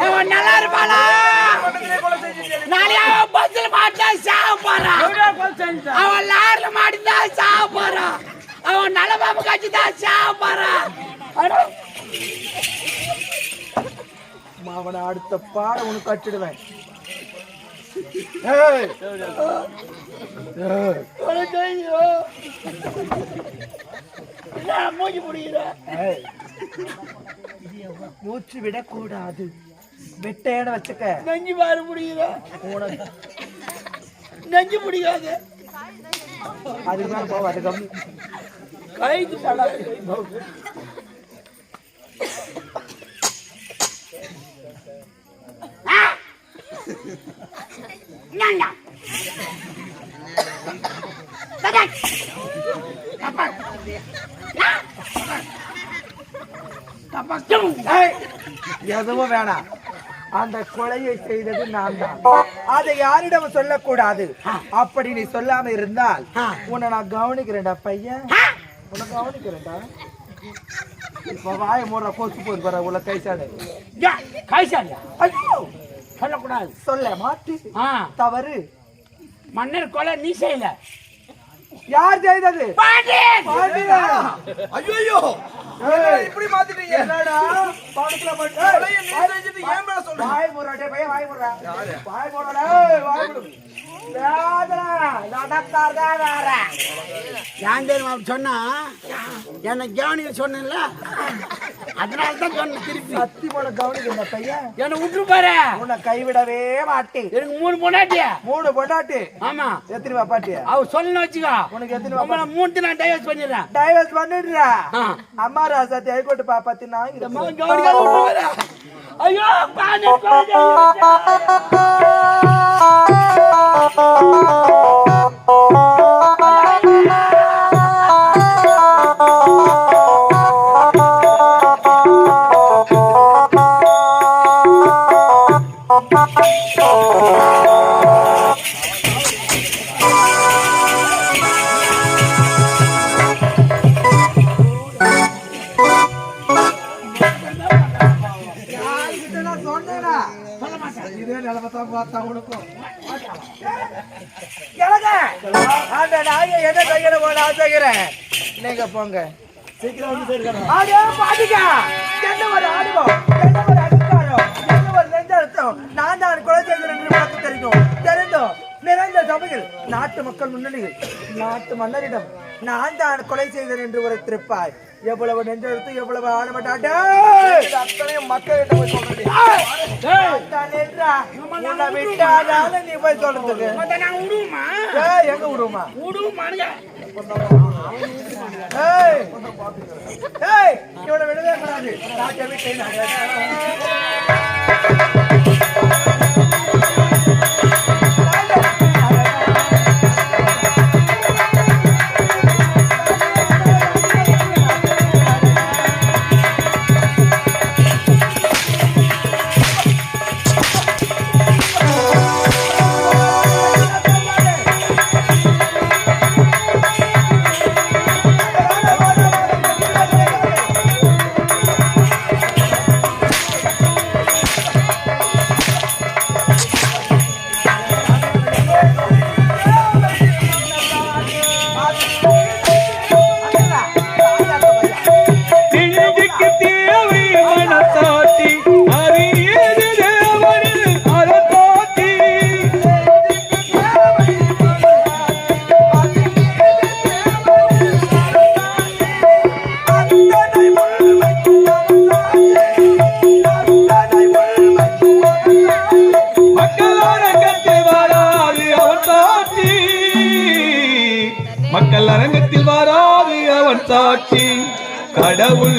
அவன் நல்லா இருப்பாளா நாளைக்கு பஸ்ல மாட்டா போறான் அவன் லாரில மாட்டிதான் சாவ போறான் அவன் நல்ல பாம்பு காட்சி தான் சாவ போறான் அவனை அடுத்த பாட உனக்கு கட்டிடுவேன் ஏய். ஏய். மூஞ்சி முடிகிற ஏய். மூச்சு விடக்கூடாது. வெட்டையான வச்சுக்க. நெஞ்சு பாரு முடிகிற. உனக்கு நெஞ்சு முடியாது. அதுக்கு மேல போவாது கம்மி கைது ஏய். எதுவும் வேணாம். அந்த கொலையை செய்தது நான் தான். அதை யாரிடம் சொல்லக்கூடாது? அப்படி நீ சொல்லாம இருந்தால் உன்னை நான் கவனிக்கிறேன்டா பையன். உன்னை கவனிக்கிறேன்டா. இப்ப வாய மூடுற கொசு போது பாரு உள்ள கைசாடு கைசாலியா ஐயோ! சொல்லக்கூடாது. சொல்ல மாட்டி தவறு. மன்னர் கொலை நீ செய்யல. யார் செய்தது. ஐயோ இப்படி மாத்திட்டீங்க? என்னடா? பாடத்துல மட்டும் கொலையை நீ செஞ்சுட்டு ஏன் மேல சொல்றீங்க? வாய் மூடுறா, டேய் பையன் வாய் மூடுறா. வாய் டேய், வாய் அப்படி சொன்னா? என்னை கவனிக்க சொன்னேன்ல? அதனால தான் சொன்னேன் திருப்பி. சத்தி போல கவனிக்க இந்த பையன். என்னை விட்டுரு பாரு. உன்னை கைவிடவே மாட்டேன். எனக்கு மூணு பொண்டாட்டி மூணு பொண்டாட்டி. ஆமா. எத்தனை பாப்பாட்டி? அவ சொல்லணும் வச்சுக்கோ. உனக்கு எத்தனை உங்களை மூணு நான் டைவர்ஸ் பண்ணிடுறேன். டைவர்ஸ் பண்ணிடுறா. அம்மா ராசாத்தி ஹைகோர்ட் விட்டுரு பாரு. ஐயோ என்ன கையில போட ஆசைக்கிறேன். நீங்க போங்க. பாடிங்க என்ன ஒரு ஆடுவோம்? என்ன ஒரு அடிக்காரம் என்ன ஒரு நெஞ்சழுத்தம் நான் தான் கொலை செய்கிறேன் என்று உனக்கு தெரியும் தெரிந்தும். நிறைந்த சபையில் நாட்டு மக்கள் முன்னணியில் நாட்டு மன்னரிடம் நான் தான் கொலை செய்தேன் என்று ஒரு திருப்பாய் எவ்வளவு நெஞ்செழுத்து எவ்வளவு ஆடமாட்டாட்டே அத்தனையும் மக்கள்கிட்ட போய் நீ சொல்றதுக்கு எங்க விடுமா விடவே கூடாது Thank you. கடவுள்